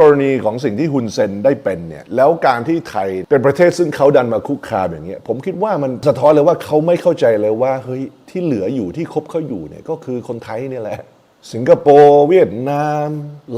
กรณีของสิ่งที่ฮุนเซนได้เป็นเนี่ยแล้วการที่ไทยเป็นประเทศซึ่งเขาดันมาคุกคามอย่างเงี้ยผมคิดว่ามันสะท้อนเลยว่าเขาไม่เข้าใจเลยว่าเฮ้ยที่เหลืออยู่ที่คบเขาอยู่เนี่ยก็คือคนไทยเนี่ยแหละสิงคโปร์เวียดนาม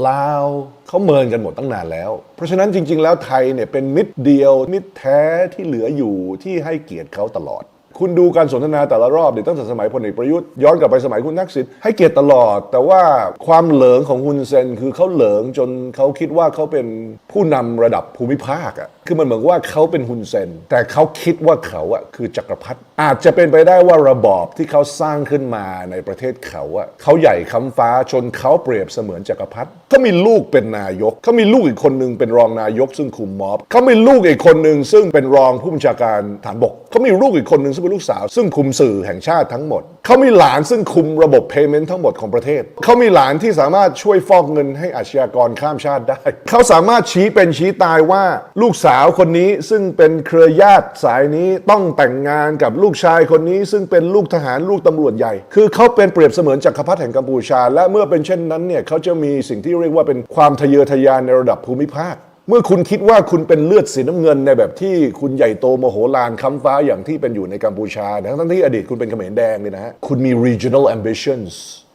ลาวเขาเมินกันหมดตั้งนานแล้ว เพราะฉะนั้นจริง ๆ แล้วไทยเนี่ยเป็นมิตรเดียวมิตรแท้ที่เหลืออยู่ที่ให้เกียรติเขาตลอด คุณดูการสนทนาแต่ละรอบเดี๋ยตั้งแต่สมัยพลเอกประยุทธ์ย้อนกลับไปสมัยคุณนักสิทธิ์ให้เกียรติตลอด แต่ว่าความเหลิงของคุณเซนคือเขาเหลิงจนเขาคิดว่าเขาเป็นผู้นำระดับภูมิภาคอะคือมันเหมือนว่าเขาเป็นฮุนเซน แต่เขาคิดว่าเขาอะคือจักรพรรดิอาจจะเป็นไปได้ว่าระบอบที่เขาสร้างขึ้นมาในประเทศเขาอะเขาใหญ่คำฟ้าจนเขาเปรียบเสมือนจักรพรรดิเขามีลูกเป็นนายกเขามีลูกอีกคนหนึ่งเป็นรองนายกซึ่งคุมม็อบเขามีลูกอีกคนหนึ่งซึ่งเป็นรองผู้บัญชาการฐานบกเขามีลูกอีกคนหนึ่งซึ่งเป็นลูกสาว ซึ่งคุมสื่อแห่งชาติทั้งหมดเขามีหลานซึ่งคุมระบบ payment ทั้งหมดของประเทศเขามีหลานที่สามารถช่วยฟอกเงินให้อาชญากรข้ามชาติได้เขาสามารถชี้เป็นชี้ตายว่าลูกสาวาวคนนี้ซึ่งเป็นเครือญาติสายนี้ต้องแต่งงานกับลูกชายคนนี้ ซึ่งเป็นลูกทหารลูกตำรวจใหญ่ คือเขาเป็นเปรียบเสมือนจักรพรรดิแห่งกัมพูชา และเมื่อเป็นเช่นนั้นเนี่ยเขาจะมีสิ่งที่เรียกว่าเป็นความทะเยอทะยานในระดับภูมิภาค เมื่อคุณคิดว่าคุณเป็นเลือดสีน้ำเงินในแบบที่คุณใหญ่โตโมโหลานค้ำฟ้าอย่างที่เป็นอยู่ในกัมพูชาทั้งที่อดีตคุณเป็นเขมรแดงเนี่ยนะฮะคุณมี regional ambitions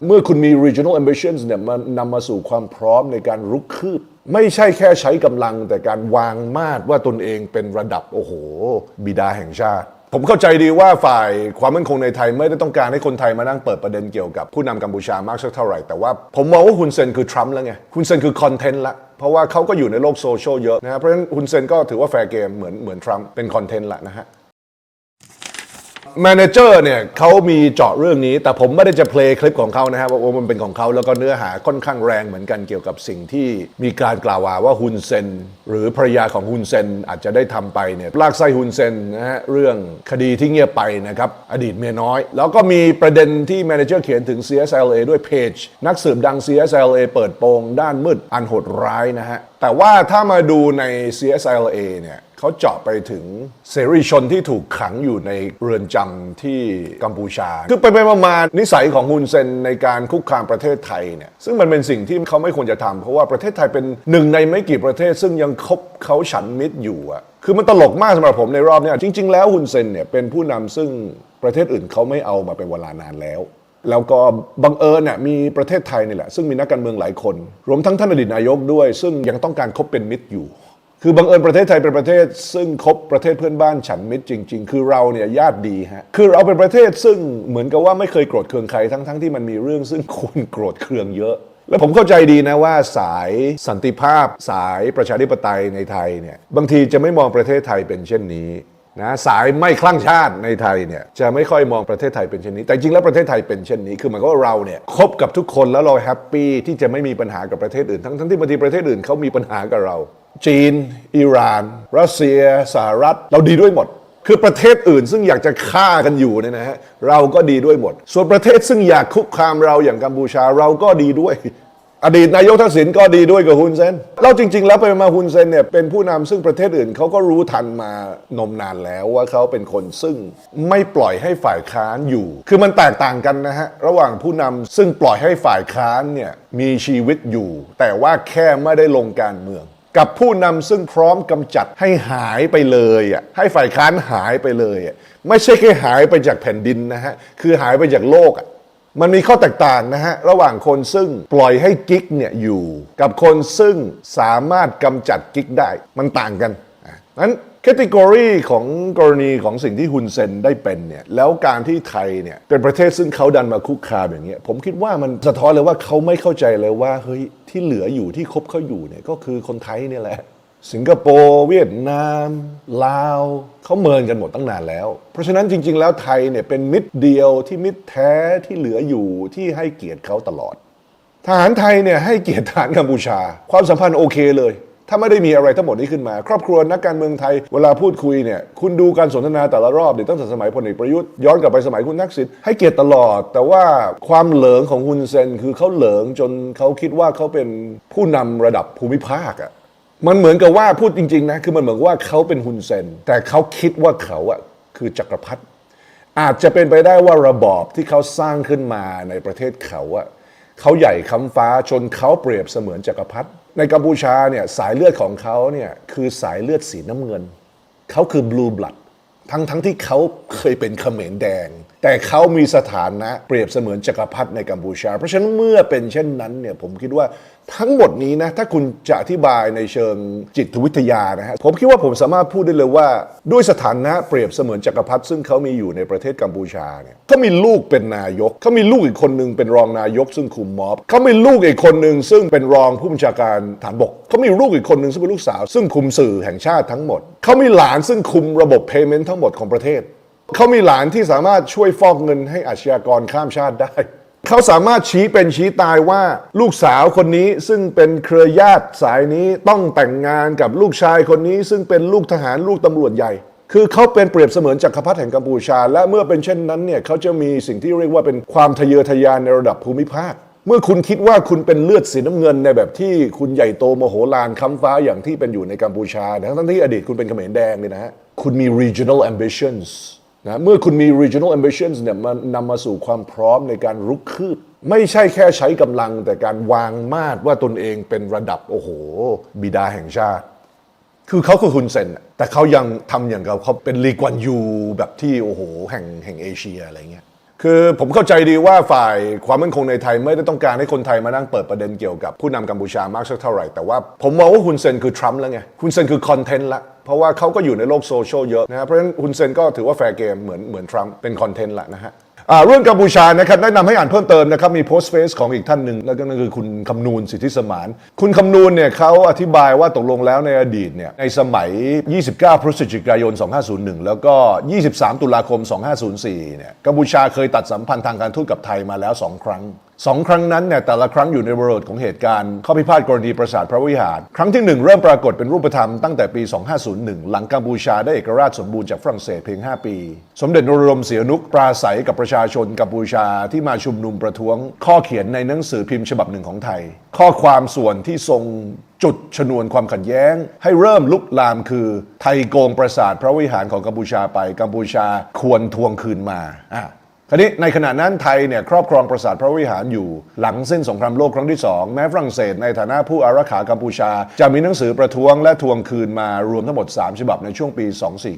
เมื่อคุณมี regional ambitions เนี่ยมันนำมาสู่ความพร้อมในการรุกคืบ ไม่ใช่แค่ใช้กำลังแต่การวางมาดว่าตนเองเป็นระดับโอ้โห บิดาแห่งชาติ ผมเข้าใจดีว่าฝ่ายความมั่นคงในไทยไม่ได้ต้องการให้คนไทยมานั่งเปิดประเด็นเกี่ยวกับผู้นำกัมพูชามากสักเท่าไหร่ แต่ว่าผมมองว่าคุณเซนคือทรัมป์แล้วไงคุณเซนคือคอนเทนต์ละเพราะว่าเขาก็อยู่ในโลกโซเชียลเยอะนะเพราะฉะนั้นคุณเซนก็ถือว่าแฟร์เกมเหมือนเหมือนทรัมป์เป็นคอนเทนต์ละนะฮะ แมเนเจอร์เนี่ยเขามีเจาะเรื่องนี้ แต่ผมไม่ได้จะเพลย์คลิปของเขานะฮะว่ามันเป็นของเขาแล้วก็เนื้อหาค่อนข้างแรงเหมือนกันเกี่ยวกับสิ่งที่มีการกล่าวว่าฮุนเซนหรือภรรยาของฮุนเซนอาจจะได้ทำไปเนี่ยลากไส้ฮุนเซนนะฮะเรื่องคดีที่เงียบไปนะครับอดีตเมียน้อย แล้วก็มีประเด็นที่แมเนเจอร์เขียนถึง CSLA ด้วยเพจนักสืบดัง CSLA เปิดโปงด้านมืดอันโหดร้ายนะฮะแต่ว่าถ้ามาดูใน CSLA เนี่ย เขาเจาะไปถึงเสรีชนที่ถูกขังอยู่ในเรือนจำที่กัมพูชา คือไปไปมาๆนิสัยของฮุนเซนในการคุกคามประเทศไทยเนี่ยซึ่งมันเป็นสิ่งที่เขาไม่ควรจะทำเพราะว่าประเทศไทยเป็นหนึ่งในไม่กี่ประเทศ ซึ่งยังคบเขาฉันมิตรอยู่อะคือมันตลกมากสำหรับผมในรอบนี้จริง ๆ แล้วฮุนเซนเนี่ยเป็นผู้นำซึ่งประเทศอื่นเขาไม่เอามาเป็นเวลานานแล้วแล้วก็บังเอิญเนี่ยมีประเทศไทยนี่แหละ ซึ่งมีนักการเมืองหลายคน รวมทั้งท่านอดีตนายกด้วย ซึ่งยังต้องการคบเป็นมิตรอยู่ คือบังเอิญประเทศไทยเป็นประเทศ ซึ่งคบประเทศเพื่อนบ้านฉันมิตรจริง ๆ คือเราเนี่ยญาติดีฮะคือเราเป็นประเทศซึ่งเหมือนกับว่าไม่เคยโกรธเคืองใครทั้งๆที่มันมีเรื่องซึ่งควรโกรธเคืองเยอะ แล้วผมเข้าใจดีนะว่าสายสันติภาพ สายประชาธิปไตยในไทยเนี่ยบางทีจะไม่มองประเทศไทยเป็นเช่นนี้นะสายไม่คลั่งชาติในไทยเนี่ยจะไม่ค่อยมองประเทศไทยเป็นเช่นนี้ แต่จริงแล้วประเทศไทยเป็นเช่นนี้ คือหมายความว่าเราเนี่ยคบกับทุกคนแล้วเราแฮปปี้ที่จะไม่มีปัญหากับประเทศอื่น ทั้งทั้งที่บางทีประเทศอื่นเขามีปัญหากับเรา จีน อิหร่าน รัสเซีย สหรัฐ เราดีด้วยหมด คือประเทศอื่นซึ่งอยากจะฆ่ากันอยู่เนี่ยนะฮะเราก็ดีด้วยหมด ส่วนประเทศซึ่งอยากคุกคามเราอย่างกัมพูชาเราก็ดีด้วย อดีตนายกทักษิณก็ดีด้วยกับฮุนเซนแล้วจริง ๆ แล้วไปมาฮุนเซนเนี่ยเป็นผู้นำซึ่งประเทศอื่นเขาก็รู้ทันมานมนานแล้วว่าเขาเป็นคนซึ่งไม่ปล่อยให้ฝ่ายค้านอยู่ คือมันแตกต่างกันนะฮะระหว่างผู้นำซึ่งปล่อยให้ฝ่ายค้านเนี่ยมีชีวิตอยู่ แต่ว่าแค่ไม่ได้ลงการเมือง กับผู้นำซึ่งพร้อมกำจัดให้หายไปเลยอะให้ฝ่ายค้านหายไปเลยอะไม่ใช่แค่หายไปจากแผ่นดินนะฮะคือหายไปจากโลกอะมันมีข้อแตกต่างนะฮะ ระหว่างคนซึ่งปล่อยให้กิ๊กเนี่ยอยู่ กับคนซึ่งสามารถกำจัดกิ๊กได้มันต่างกันนั้น ตตากรีของกรณีของสิ่งที่ฮุนเซนได้เป็นเนี่ยแล้วการที่ไทยเนี่ยเป็นประเทศซึ่งเขาดันมาคุกคามอย่างเงี้ยผมคิดว่ามันสะท้อนเลยว่าเขาไม่เข้าใจเลยว่าเฮ้ยที่เหลืออยู่ที่คบเขาอยู่เนี่ยก็คือคนไทยเนี่ยแหละ สิงคโปร์เวียดนาม ลาวเขาเมินกันหมดตั้งนานแล้ว เพราะฉะนั้นจริง ๆ แล้วไทยเนี่ยเป็นมิตรเดียวที่มิตรแท้ที่เหลืออยู่ที่ให้เกียรติเขาตลอด ทหารไทยเนี่ยให้เกียรติทหารกัมพูชา ความสัมพันธ์โอเคเลย ถ้าไม่ได้มีอะไรทั้งหมดนี้ขึ้นมา ครอบครัวนักการเมืองไทยเวลาพูดคุยเนี่ยคุณดูการสนทนาแต่ละรอบเนี่ยตั้งแต่สมัยพลเอกประยุทธ์ย้อนกลับไปสมัยคุณทักษิณให้เกียรติตลอด แต่ว่าความเหลิงของฮุนเซนคือเขาเหลิงจนเขาคิดว่าเขาเป็นผู้นำระดับภูมิภาคอะมันเหมือนกับว่าพูดจริงๆนะคือมันเหมือนว่าเขาเป็นฮุนเซน แต่เขาคิดว่าเขาอะคือจักรพรรดิอาจจะเป็นไปได้ว่าระบอบที่เขาสร้างขึ้นมาในประเทศเขาอะเขาใหญ่คำฟ้าจนเขาเปรียบเสมือนจักรพรรดิ ในกัมพูชาเนี่ยสายเลือดของเขาเนี่ยคือสายเลือดสีน้ำเงิน เขาคือบลูบลัดทั้งทั้งที่เขาเคยเป็นเขมรแดง แต่เขามีสถานะเปรียบเสมือนจักรพรรดิในกัมพูชา เพราะฉะนั้นเมื่อเป็นเช่นนั้นเนี่ยผมคิดว่าทั้งหมดนี้นะถ้าคุณจะอธิบายในเชิงจิตวิทยานะฮะผมคิดว่าผมสามารถพูดได้เลยว่า ด้วยสถานะเปรียบเสมือนจักรพรรดิซึ่งเขามีอยู่ในประเทศกัมพูชาเนี่ยเขามีลูกเป็นนายกเขามีลูกอีกคนหนึ่งเป็นรองนายกซึ่งคุมม็อบเขามีลูกอีกคนหนึ่งซึ่งเป็นรองผู้บัญชาการฐานบกเขามีลูกอีกคนหนึ่งซึ่งเป็นลูกสาว ซึ่งคุมสื่อแห่งชาติทั้งหมดเขามีหลานซึ่งคุมระบบ payment ทั้งหมดของประเทศ เขามีหลานที่สามารถช่วยฟอกเงินให้อาชญากรข้ามชาติได้ เขาสามารถชี้เป็นชี้ตายว่าลูกสาวคนนี้ซึ่งเป็นเครือญาติสายนี้ต้องแต่งงานกับลูกชายคนนี้ ซึ่งเป็นลูกทหารลูกตำรวจใหญ่ คือเขาเป็นเปรียบเสมือนจักรพรรดิแห่งกัมพูชา และเมื่อเป็นเช่นนั้นเนี่ยเขาจะมีสิ่งที่เรียกว่าเป็นความทะเยอทะยานในระดับภูมิภาคเมื่อคุณคิดว่าคุณเป็นเลือดสีน้ำเงินในแบบที่คุณใหญ่โตโมโหลานค้ำฟ้าอย่างที่เป็นอยู่ในกัมพูชาทั้งที่อดีตคุณเป็นเขมรแดงเนี่ยนะฮะ คุณมี regional ambitions นะเมื่อคุณมี regional ambitions เนี่ยมันนำมาสู่ความพร้อมในการรุกคืบ ไม่ใช่แค่ใช้กำลังแต่การวางมาดว่าตนเองเป็นระดับโอ้โห บิดาแห่งชาติ คือเขาคือคุณเซนแต่เขายังทำอย่างกับเขาเป็นลีกวันยูแบบที่โอ้โห แห่งแห่งเอเชียอะไรเงี้ยคือผมเข้าใจดีว่าฝ่ายความมั่นคงในไทยไม่ได้ต้องการให้คนไทยมานั่งเปิดประเด็นเกี่ยวกับผู้นำกัมพูชามากสักเท่าไหร่แต่ว่าผมมองว่าฮุนเซนคือทรัมป์แล้วไงฮุนเซนคือคอนเทนต์ละ เพราะว่าเขาก็อยู่ในโลกโซเชียลเยอะนะครับเพราะฉะนั้นฮุนเซนก็ถือว่าแฟร์เกมเหมือนเหมือนทรัมป์เป็นคอนเทนต์ละนะฮะเรื่องกัมพูชานะครับแนะนำให้อ่านเพิ่มเติมนะครับ มีโพสต์เฟซของอีกท่านหนึ่งแล้วก็นั่นคือคุณคำนูนสิทธิสมาน คุณคำนูนเนี่ยเขาอธิบายว่าตกลงแล้วในอดีตเนี่ยในสมัย 29 พฤศจิกายน 2501 แล้วก็ 23 ตุลาคม 2504 เนี่ยกัมพูชาเคยตัดสัมพันธ์ทางการทูตกับไทยมาแล้ว 2 ครั้ง สองครั้งนั้นเนี่ยแต่ละครั้งอยู่ในบริบทของเหตุการณ์ข้อพิพาทกรณีปราสาทพระวิหาร ครั้งที่หนึ่งเริ่มปรากฏเป็นรูปธรรมตั้งแต่ปี 2501 หลังกัมพูชาได้เอกราชสมบูรณ์จากฝรั่งเศสเพียง 5 ปี สมเด็จนรดมเสียนุกปราศัยกับประชาชนกัมพูชาที่มาชุมนุมประท้วง ข้อเขียนในหนังสือพิมพ์ฉบับหนึ่งของไทย ข้อความส่วนที่ทรงจุดชนวนความขัดแย้ง ให้เริ่มลุกลามคือ ไทยโกงปราสาทพระวิหารของกัมพูชาไปกัมพูชาควรทวงคืนมาอะ คราวนี้ในขณะนั้นไทยเนี่ยครอบครองปราสาทพระวิหารอยู่ หลังสิ้นสงครามโลกครั้งที่ 2 แม้ฝรั่งเศสในฐานะผู้อารักขากัมพูชา จะมีหนังสือประท้วงและทวงคืนมารวมทั้งหมด 3 ฉบับในช่วงปี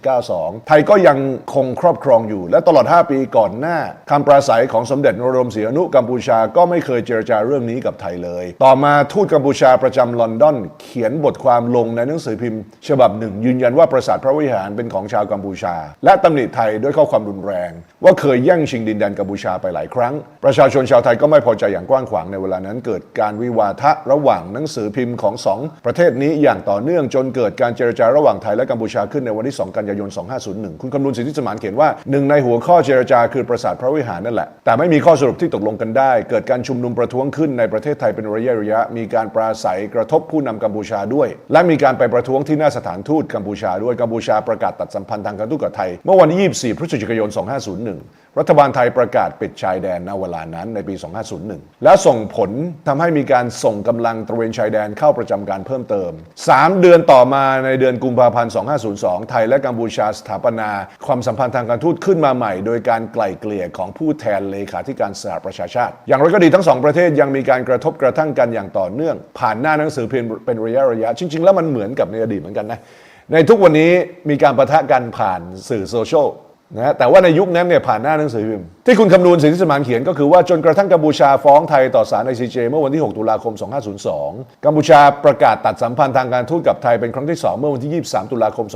2492 ไทยก็ยังคงครอบครองอยู่ และตลอด 5 ปีก่อนหน้าคำปราศัยของสมเด็จนรมศรีอนุกัมพูชาก็ไม่เคยเจรจาเรื่องนี้กับไทยเลย ต่อมาทูตกัมพูชาประจำลอนดอนเขียนบทความลงในหนังสือพิมพ์ ฉบับหนึ่ง ยืนยันว่าปราสาทพระวิหารเป็นของชาวกัมพูชา และตำหนิไทยด้วยข้อความรุนแรง ว่าเคยแย่งชิงดินแดนกัมพูชาไปหลายครั้ง ประชาชนชาวไทยก็ไม่พอใจอย่างกว้างขวางในเวลานั้น เกิดการวิวาทะระหว่างหนังสือพิมพ์ของสองประเทศนี้อย่างต่อเนื่องจนเกิดการเจรจาระหว่างไทยและกัมพูชาขึ้นในวันที่ 2 กันยายน 2501 คุณคำนุนสิทธิสมานเขียนว่าหนึ่งในหัวข้อเจรจาคือปราสาทพระวิหารนั่นแหละ แต่ไม่มีข้อสรุปที่ตกลงกันได้ เกิดการชุมนุมประท้วงขึ้นในประเทศไทยเป็นระยะระยะ มีการปราศัยกระทบผู้นำกัมพูชาด้วย และมีการไปประท้วงที่หน้าสถานทูตกัมพูชาด้วยกัมพูชาประกาศตัดสัมพันธ์ทางการทูตกับไทย เมื่อวันที่ 24 พฤศจิกายน 2501 รัฐบาลไทยประกาศปิดชายแดนณเวลานั้นในปี 2501 และส่งผลทำให้มีการส่งกำลังตระเวนชายแดนเข้าประจำการเพิ่มเติม 3 เดือนต่อมาในเดือนกุมภาพันธ์ 2502 ไทยและกัมพูชาสถาปนา ความสัมพันธ์ทางการทูตขึ้นมาใหม่ โดยการไกล่เกลี่ยของผู้แทนเลขาธิการสหประชาชาติ อย่างไรก็ดีทั้งสองประเทศยังมีการกระทบกระทั่งกันอย่างต่อเนื่อง ผ่านหน้าหนังสือเพิมพ์เป็นระยะระยะจริง ๆ แล้วมันเหมือนกับในอดีตเหมือนกันนะในทุกวันนี้มีการประทะกันผ่านสื่อโซเชียล นะแต่ว่าในยุคนั้นเนี่ยผ่านหน้าหนังสือพิมพ์ที่คุณคำนูนสิทธิสมานเขียนก็คือว่าจนกระทั่งกัมพูชาฟ้องไทยต่อศาล ICJ เจเมื่อวันที่ 6 ตุลาคม 2502 กัมพูชาประกาศตัดสัมพันธ์ทางการทูตกับไทยเป็นครั้งที่ 2 เมื่อวันที่ 23 ตุลาคม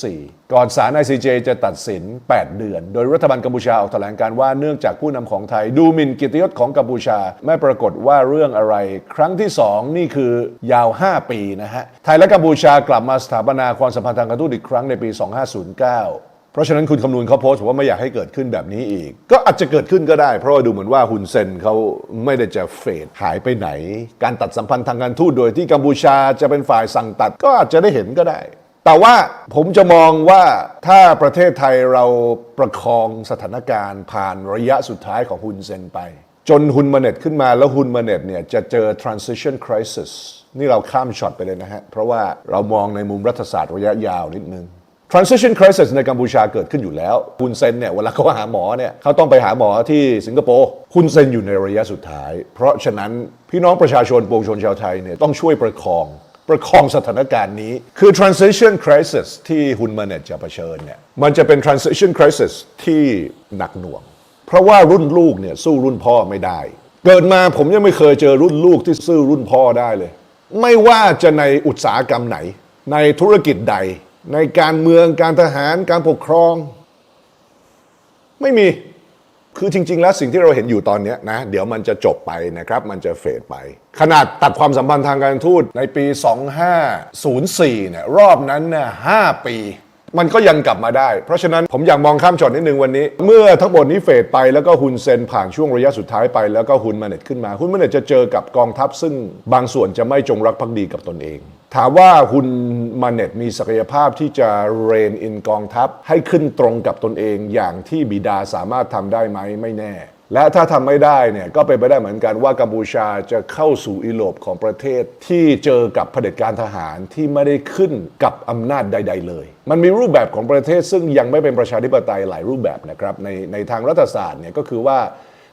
2504 ก่อนศาล ICJ จจะตัดสิน 8 เดือน โดยรัฐบาลกัมพูชาออกแถลงการว่าเนื่องจากผู้นำของไทย ดูหมิ่นกียรติยศของกัมพูชาไม่ปรากฏว่าเรื่องอะไร ครั้งที่ 2 นี่คือยาว 5 ปีนะฮะไทยและกัมพูชากลับมาสถาปนาความสัมพันธ์ทางการทูตอีกครั้งในปี 2509 เพราะฉะนั้นคุณคำนวณเขาโพสต์ว่าไม่อยากให้เกิดขึ้นแบบนี้อีก ก็อาจจะเกิดขึ้นก็ได้ เพราะว่าดูเหมือนว่าฮุนเซนเขาไม่ได้จะเฟดหายไปไหน การตัดสัมพันธ์ทางการทูตโดยที่กัมพูชาจะเป็นฝ่ายสั่งตัด ก็อาจจะได้เห็นก็ได้ แต่ว่าผมจะมองว่าถ้าประเทศไทยเราประคองสถานการณ์ผ่านระยะสุดท้ายของฮุนเซนไป จนฮุนมาเน็ตขึ้นมาแล้วฮุนมาเน็ตเนี่ยจะเจอ transition crisis นี่เราข้ามช็อตไปเลยนะฮะเพราะว่าเรามองในมุมรัฐศาสตร์ระยะยาวนิดนึง transition crisis ในกัมพูชาเกิดขึ้นอยู่แล้วฮุนเซนเนี่ยเวลาเขาหาหมอเนี่ยเขาต้องไปหาหมอที่สิงคโปร์คุณเซนอยู่ในระยะสุดท้าย เพราะฉะนั้นพี่น้องประชาชนปวงชนชาวไทยเนี่ยต้องช่วยประคองประคองสถานการณ์นี้ คือ transition crisis ที่ฮุนมาเน็ตจะเผชิญเนี่ยมันจะเป็น transition crisis ที่หนักหน่วง เพราะว่ารุ่นลูกเนี่ยสู้รุ่นพ่อไม่ได้ เกิดมาผมยังไม่เคยเจอรุ่นลูกที่สู้รุ่นพ่อได้เลย ไม่ว่าจะในอุตสาหกรรมไหน ในธุรกิจใด ในการเมืองการทหารการปกครอง ไม่มีคือจริง ๆ แล้วสิ่งที่เราเห็นอยู่ตอนนี้นะ เดี๋ยวมันจะจบไปนะครับ มันจะเฟดไป ขนาดตัดความสัมพันธ์ทางการทูตในปี 2504เนี่ยรอบนั้นเนี่ย5ปี มันก็ยังกลับมาได้ เพราะฉะนั้นผมอยากมองข้ามช็อตนิดนึงวันนี้ เมื่อทั้งหมดนี้เฟดไปแล้วก็ฮุนเซนผ่านช่วงระยะสุดท้ายไปแล้วก็ฮุนมาเน็ตขึ้นมาฮุนมาเน็ตจะเจอกับกองทัพซึ่งบางส่วนจะไม่จงรักภักดีกับตนเอง ถามว่าฮุนมาเน็ตมีศักยภาพที่จะเรนอินกองทัพ ให้ขึ้นตรงกับตนเองอย่างที่บิดาสามารถทำได้ไหมไม่แน่ และถ้าทำไม่ได้เนี่ยก็เป็นไปได้เหมือนกันว่ากัมพูชาจะเข้าสู่อีโลบของประเทศที่เจอกับเผด็จการทหารที่ไม่ได้ขึ้นกับอำนาจใด ๆ เลย มันมีรูปแบบของประเทศซึ่งยังไม่เป็นประชาธิปไตยหลายรูปแบบนะครับในในทางรัฐศาสตร์เนี่ยก็คือว่า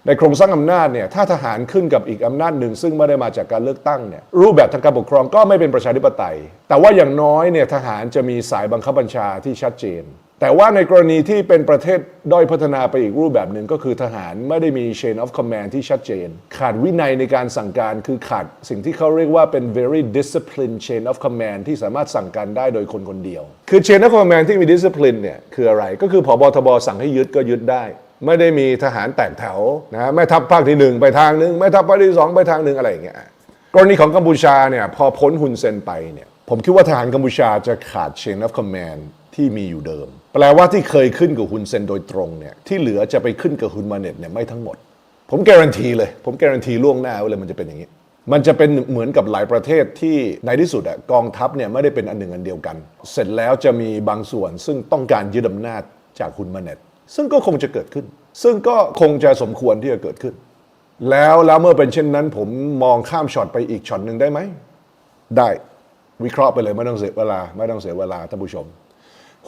ในโครงสร้างอำนาจเนี่ยถ้าทหารขึ้นกับอีกอำนาจหนึ่ง ซึ่งไม่ได้มาจากการเลือกตั้งเนี่ยรูปแบบทางการปกครองก็ไม่เป็นประชาธิปไตย แต่ว่าอย่างน้อยเนี่ยทหารจะมีสายบังคับบัญชาที่ชัดเจน แต่ว่าในกรณีที่เป็นประเทศด้อยพัฒนาไปอีกรูปแบบหนึ่งก็คือทหารไม่ได้มี chain of command ที่ชัดเจน ขาดวินัยในการสั่งการคือขาดสิ่งที่เขาเรียกว่าเป็น very disciplined chain of command ที่สามารถสั่งการได้โดยคนคนเดียว คือ chain of command ที่มี discipline เนี่ยคืออะไรก็คือผบทบสั่งให้ยึดก็ยึดได้ ไม่ได้มีทหารแตกแถวนะแม่ทัพภาคที่หนึ่งไปทางหนึ่งแม่ทัพภาคที่สองไปทางหนึ่งอะไรอย่างเงี้ยกรณีของกัมพูชาเนี่ยพอพ้นฮุนเซนไปเนี่ยผมคิดว่าทหารกัมพูชาจะขาด chain of command ที่มีอยู่เดิม แปลว่าที่เคยขึ้นกับฮุนเซนโดยตรงเนี่ยที่เหลือจะไปขึ้นกับฮุนมาเน็ตเนี่ยไม่ทั้งหมด ผมการันตีเลย ผมการันตีล่วงหน้าไว้เลยมันจะเป็นอย่างนี้มันจะเป็นเหมือนกับหลายประเทศที่ในที่สุดอะกองทัพเนี่ยไม่ได้เป็นอันหนึ่งอันเดียวกัน เสร็จแล้วจะมีบางส่วนซึ่งต้องการยึดอำนาจจากฮุนมาเน็ต ซึ่งก็คงจะเกิดขึ้น ซึ่งก็คงจะสมควรที่จะเกิดขึ้น แล้วแล้วเมื่อเป็นเช่นนั้น ผมมองข้ามช็อตไปอีกช็อตหนึ่งได้ไหม ได้วิเคราะห์ไปเลยไม่ต้องเสียเวลาไม่ต้องเสียเวลาท่านผู้ชม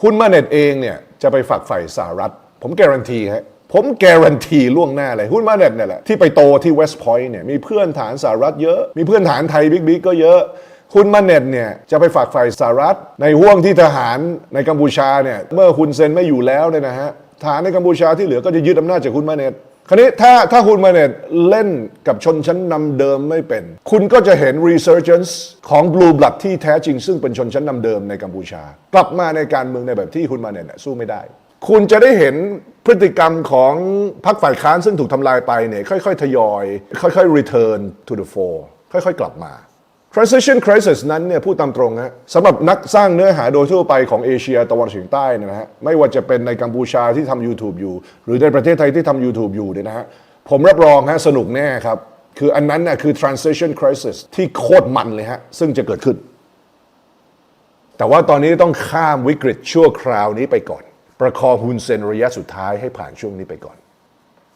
คุณมาเน็ตเองเนี่ยจะไปฝักใฝ่สหรัฐ ผมการันตีฮะผมการันตีล่วงหน้าเลยหุ้นมาเน็ตเนี่ยแหละที่ไปโตที่เวสต์พอยต์เนี่ยมีเพื่อนฐานสหรัฐเยอะ มีเพื่อนฐานไทยบิ๊กๆก็เยอะคุณมาเน็ตเนี่ยจะไปฝักใฝ่สหรัฐ ในห่วงที่ทหารในกัมพูชาเนี่ยเมื่อคุณเซนไม่อยู่แล้วเนี่ยนะฮะ ทหารในกัมพูชาที่เหลือก็จะยึดอำนาจจากคุณมาเนตคราวนี้ถ้าถ้าคุณมาเนตเล่นกับชนชั้นนำเดิมไม่เป็น คุณก็จะเห็น resurgence ของ blue blood ที่แท้จริง ซึ่งเป็นชนชั้นนำเดิมในกัมพูชา กลับมาในการเมืองในแบบที่คุณมาเนตสู้ไม่ได้ คุณจะได้เห็นพฤติกรรมของพรรคฝ่ายค้านซึ่งถูกทำลายไปเนี่ยค่อยๆ ทยอย ค่อยๆ return to the fore ค่อยๆ กลับมา transition crisis นั้นเนี่ยพูดตามตรงฮะสำหรับนักสร้างเนื้อหาโดยทั่วไปของเอเชียตะวันออกเฉียงใต้นยนะฮะไม่ว่าจะเป็นในกัมพูชาที่ทำ YouTube อยู่ หรือในประเทศไทยที่ทำ YouTube อยู่เนี่ยนะฮะผมรับรองฮะสนุกแน่ครับ คืออันนั้นน่ะคือ transition crisis ที่โคตรมันเลยฮะ ซึ่งจะเกิดขึ้น แต่ว่าตอนนี้ต้องข้ามวิกฤตชั่วคราวนี้ไปก่อน ประคองฮุนเซนระยะสุดท้ายให้ผ่านช่วงนี้ไปก่อน